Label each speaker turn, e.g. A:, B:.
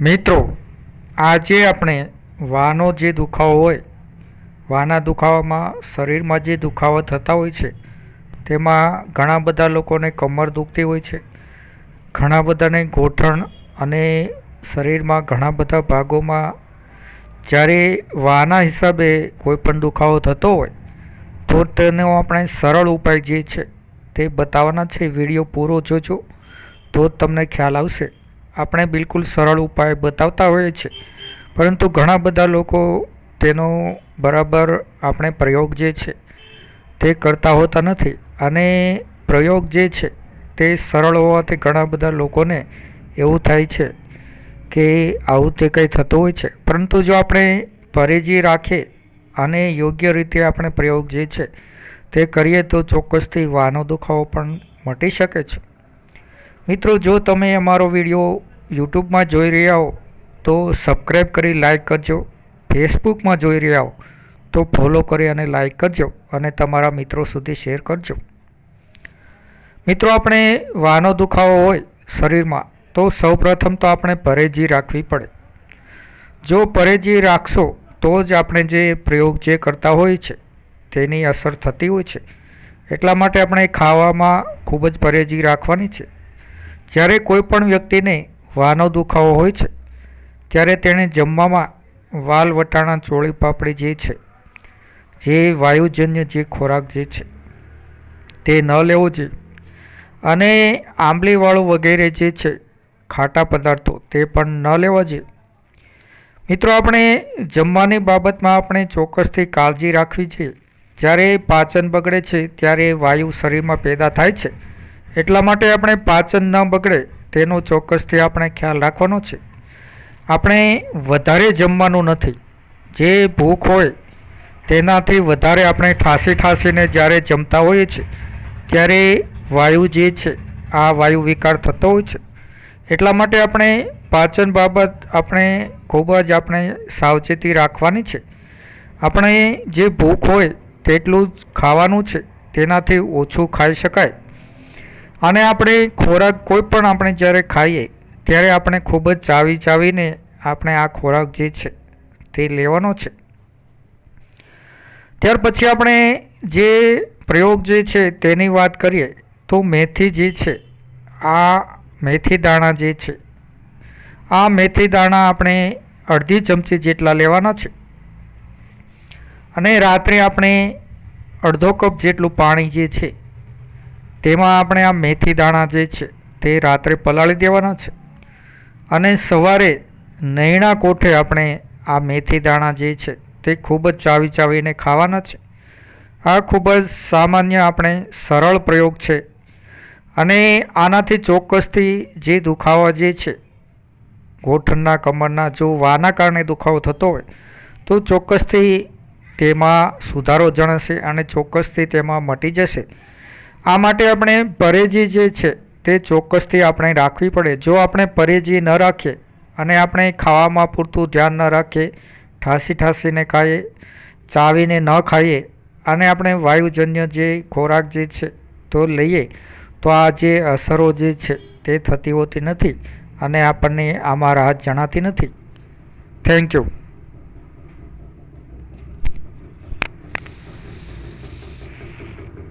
A: મિત્રો, આજે આપણે વાનો જે દુખાવો હોય વાના દુખાવામાં શરીરમાં જે દુખાવા થતા હોય છે, તેમાં ઘણા બધા લોકોને કમર દુખતી હોય છે. ઘણા બધાને ગોઠણ અને શરીરમાં ઘણા બધા ભાગોમાં જ્યારે વાના હિસાબે કોઈ પણ દુખાવો થતો હોય, તો તેનો આપણે સરળ ઉપાય જે છે તે બતાવવાના છે. વીડિયો પૂરો જોજો, તો તમને ખ્યાલ આવશે. આપણે બિલકુલ સરળ ઉપાય બતાવતા હોઈએ છીએ. પરંતુ ઘણા બધા લોકો તેનો બરાબર આપણે પ્રયોગ જે છે, તે કરતા હોતા નથી. અને પ્રયોગ જે છે, તે સરળ હોવાથી ઘણા બધા લોકોને એવું થાય છે કે આવું તે કંઈ થતું હોય છે. પરંતુ જો આપણે પરેજી રાખીએ અને યોગ્ય રીતે આપણે પ્રયોગ જે છે, તે કરીએ તો ચોક્કસથી વાનો દુખાવો પણ મટી શકે છે. મિત્રો, જો તમે અમારો વીડિયો યુટ્યુબમાં જોઈ રહ્યા હો, તો સબસ્ક્રાઈબ કરી લાઇક કરજો. ફેસબુકમાં જોઈ રહ્યા હો, તો ફોલો કરી અને લાઇક કરજો અને તમારા મિત્રો સુધી શેર કરજો. મિત્રો, આપણે વાનો દુખાવો હોય શરીરમાં, તો સૌપ્રથમ તો આપણે પરેજી રાખવી પડે. જો પરેજી રાખશો, તો જ આપણે જે પ્રયોગ જે કરતા હોય છે, તેની અસર થતી હોય છે. એટલા માટે આપણે ખાવામાં ખૂબ જ પરેજી રાખવાની છે. જ્યારે કોઈ પણ વ્યક્તિને વાનો દુખાવો હોય છે, ત્યારે તેણે જમવામાં વાલ વટાણા ચોળી પાપડી જે છે, જે વાયુજન્ય જે ખોરાક જે છે, તે ન લેવો જોઈએ. અને આંબલીવાળું વગેરે જે છે, ખાટા પદાર્થો તે પણ ન લેવા જોઈએ. મિત્રો, આપણે જમવાની બાબતમાં આપણે ચોક્કસથી કાળજી રાખવી જોઈએ. જ્યારે પાચન બગડે છે, ત્યારે વાયુ શરીરમાં પેદા થાય છે. એટલા માટે આપણે પાચન ન બગડે. તેનો ચોક્કસથી આપણે ખ્યાલ રાખવાનો છે. આપણે વધારે જમવાનું નથી. જે ભૂખ હોય, તેનાથી વધારે આપણે ઠાસી ઠાસીને જ્યારે જમતા હોઈએ છીએ, ત્યારે વાયુ જે છે, આ વાયુ વિકાર થતો હોય છે. એટલા માટે આપણે પાચન બાબત આપણે ખૂબ જ આપણે સાવચેતી રાખવાની છે. આપણે જે ભૂખ હોય, તેટલું જ ખાવાનું છે, તેનાથી ઓછું ખાઈ શકાય. અને આપણે ખોરાક કોઈ પણ આપણે જ્યારે ખાઈએ, ત્યારે આપણે ખૂબ જ ચાવી ચાવીને આપણે આ ખોરાક જે છે તે લેવાનો છે. ત્યાર પછી આપણે જે પ્રયોગ જે છે તેની વાત કરીએ, તો મેથી જે છે, આ મેથી દાણા જે છે, આ મેથી દાણા આપણે અડધી ચમચી જેટલા લેવાના છે. અને રાત્રે આપણે અડધો કપ જેટલું પાણી જે છે તેમાં આપણે આ મેથી દાણા જે છે, તે રાત્રે પલાળી દેવાના છે. અને સવારે નૈણા કોઠે આપણે આ મેથી દાણા જે છે, તે ખૂબ જ ચાવી ચાવીને ખાવાના છે. આ ખૂબ જ સામાન્ય આપણે સરળ પ્રયોગ છે. અને આનાથી ચોક્કસથી જે દુખાવા જે છે, ગોઠણના, કમરના, જો વાના કારણે દુખાવો થતો હોય, તો ચોક્કસથી તેમાં સુધારો જણાશે અને ચોક્કસથી તેમાં મટી જશે. આ માટે આપણે પરેજી જે છે તે ચોક્કસથી આપણે રાખવી પડે. જો આપણે પરેજી ન રાખીએ અને આપણે ખાવામાં પૂરતું ધ્યાન ન રાખીએ, ઠાસી ઠાસીને ખાઈએ, ચાવીને ન ખાઈએ અને આપણે વાયુજન્ય જે ખોરાક જે છે તો લઈએ, તો આ જે અસરો જે છે તે થતી હોતી નથી અને આપણને આમાં રાહત જણાતી નથી. Thank you